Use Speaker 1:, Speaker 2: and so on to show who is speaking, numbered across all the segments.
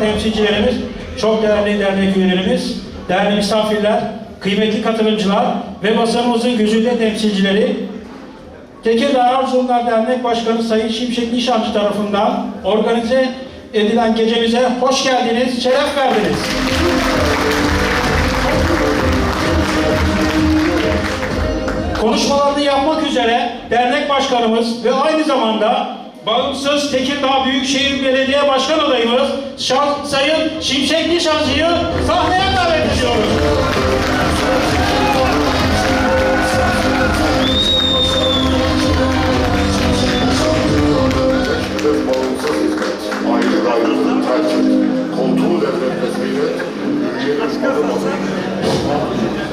Speaker 1: temsilcilerimiz, çok değerli dernek üyelerimiz, değerli misafirler, kıymetli katılımcılar ve basınımızın güzide temsilcileri, Tekirdağ Erzurumlar Dernek Başkanı Sayın Şimşek Nişancı tarafından organize edilen gecemize hoş geldiniz, şeref verdiniz. Konuşmalarını yapmak üzere dernek başkanımız ve aynı zamanda bağımsız Tekirdağ Büyükşehir Belediye Başkan adayımız Şah- Sayın Şimşek Nişancı'yı sahneye davet ediyoruz.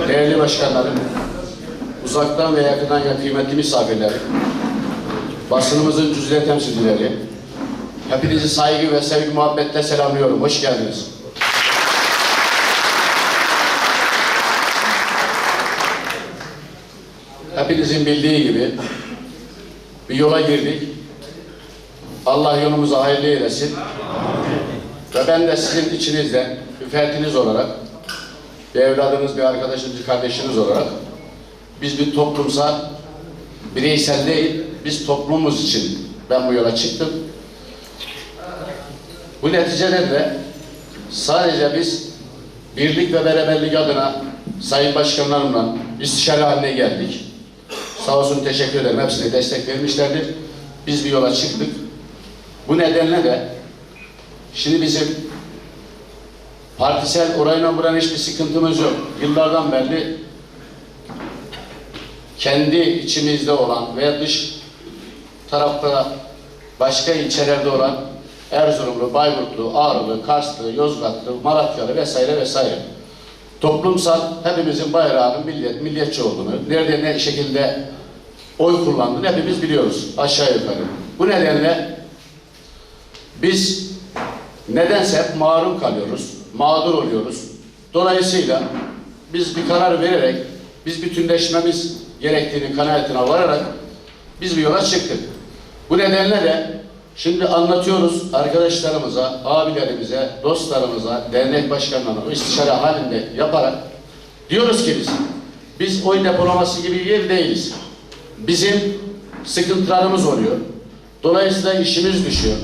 Speaker 2: Değerli başkanlarım, uzaktan ve yakından ya kıymetli misafirlerim, basınımızın cüzde temsilcileri, hepinizi saygı ve sevgi muhabbetle selamlıyorum. Hoş geldiniz. Hepinizin bildiği gibi bir yola girdik. Allah yolumuzu hayırlı eylesin. Ve ben de sizin içinizden, bir fertiniz olarak bir evladınız, bir arkadaşınız, bir kardeşiniz olarak biz bir toplumsal, bireysel değil, biz toplumumuz için ben bu yola çıktım. Bu neticede de sadece biz birlik ve beraberlik adına Sayın Başkanlarımla istişare haline geldik. Sağ olsun teşekkür ederim. Hepsine destek vermişlerdir. Biz bir yola çıktık. Bu nedenle de şimdi bizim Partisel orayla buranın hiçbir sıkıntımız yok. Yıllardan beri kendi içimizde olan veya dış tarafta başka ilçelerde olan Erzurumlu, Bayburtlu, Ağrılı, Karslı, Yozgatlı, Malatyalı vesaire vesaire. Toplumsal hepimizin bayrağının millet, milliyetçi olduğunu, nerede ne şekilde oy kullandığını hepimiz biliyoruz aşağı yukarı. Bu nedenle biz nedense hep mağrum kalıyoruz, mağdur oluyoruz. Dolayısıyla biz bir karar vererek, biz bütünleşmemiz gerektiğini kanaatine vararak biz bir yola çıktık. Bu nedenle de şimdi anlatıyoruz arkadaşlarımıza, abilerimize, dostlarımıza, dernek başkanlarına istişare halinde yaparak diyoruz ki biz, biz oy depolaması gibi bir yer değiliz. Bizim sıkıntılarımız oluyor. Dolayısıyla işimiz düşüyor.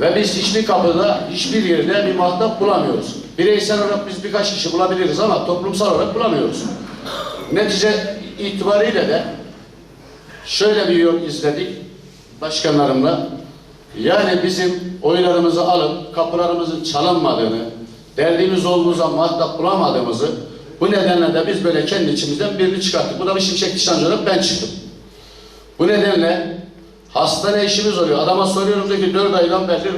Speaker 2: Ve biz hiçbir kapıda, hiçbir yerde bir mahtap bulamıyoruz. Bireysel olarak biz birkaç kişi bulabiliriz ama toplumsal olarak bulamıyoruz. Netice itibariyle de şöyle bir yol izledik başkanlarımla. Yani bizim oylarımızı alıp kapılarımızın çalınmadığını, derdimiz olduğumuzda mahtap bulamadığımızı bu nedenle de biz böyle kendi içimizden birini çıkarttık. Bu da bir şimşek nişancı ben çıktım. Bu nedenle hastane işimiz oluyor. Adama soruyorum diyor ki dört aydan beri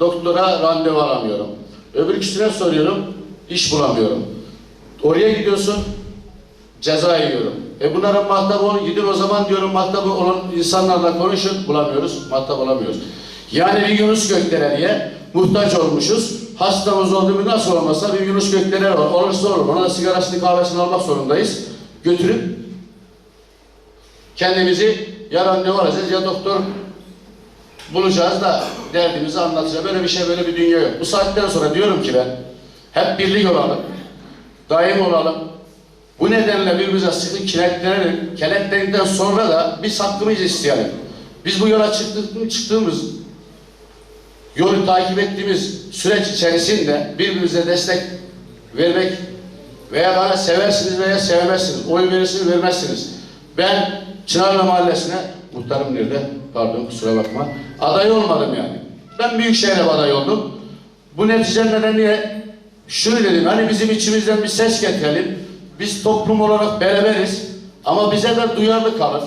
Speaker 2: doktora randevu alamıyorum. Öbür kişisine soruyorum, iş bulamıyorum. Oraya gidiyorsun, ceza yiyorum. E bunların mahtabı olan, gidin o zaman diyorum mahtabı olan insanlarla konuşun, bulamıyoruz, mahtab olamıyoruz. Yani bir Yunus Gökdelen'e muhtaç olmuşuz. Hastamız olduğu nasıl olmasa bir Yunus Gökdelen var. Olursa olur. Ona da sigarasını kahvesini almak zorundayız. Götürüp kendimizi ya randevu alacağız ya doktor bulacağız da derdimizi anlatacağız. Böyle bir şey böyle bir dünya yok. Bu saatten sonra diyorum ki ben hep birlik olalım. Daim olalım. Bu nedenle birbirimize sıkı kenetlenelim. Kenetlendikten sonra da biz hakkımızı isteyelim. Biz bu yola çıktık, çıktığımız yolu takip ettiğimiz süreç içerisinde birbirimize destek vermek veya bana seversiniz veya sevmezsiniz. Oy verirsiniz, vermezsiniz. Ben Çınarlı Mahallesi'ne, muhtarım nerede? Pardon kusura bakma. Aday olmadım yani. Ben Büyükşehir'e aday oldum. Bu netice nedeniyle şunu dedim, hani bizim içimizden bir ses getirelim. Biz toplum olarak beraberiz. Ama bize de duyarlı kalın.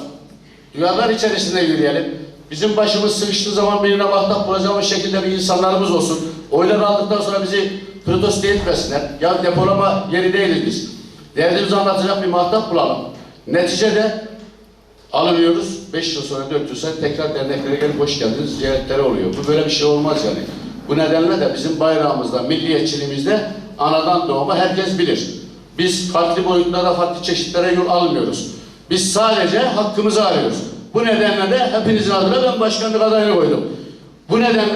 Speaker 2: Duyarlar içerisinde yürüyelim. Bizim başımız sıkıştığı zaman birine mahtap bulacağımız şekilde bir insanlarımız olsun. Oylar aldıktan sonra bizi protesto etmesinler. Ya depolama yeri değiliz biz. Derdimizi anlatacak bir mahtap bulalım. Neticede alınıyoruz. Beş yıl sonra, dört yıl sonra tekrar derneklere gelip hoş geldiniz ziyaretleri oluyor. Bu böyle bir şey olmaz yani. Bu nedenle de bizim bayrağımızda, milliyetçiliğimizde anadan doğma herkes bilir. Biz farklı boyutlara, farklı çeşitlere yol almıyoruz. Biz sadece hakkımızı arıyoruz. Bu nedenle de hepinizin adına ben başkanlık adayını koydum. Bu nedenle...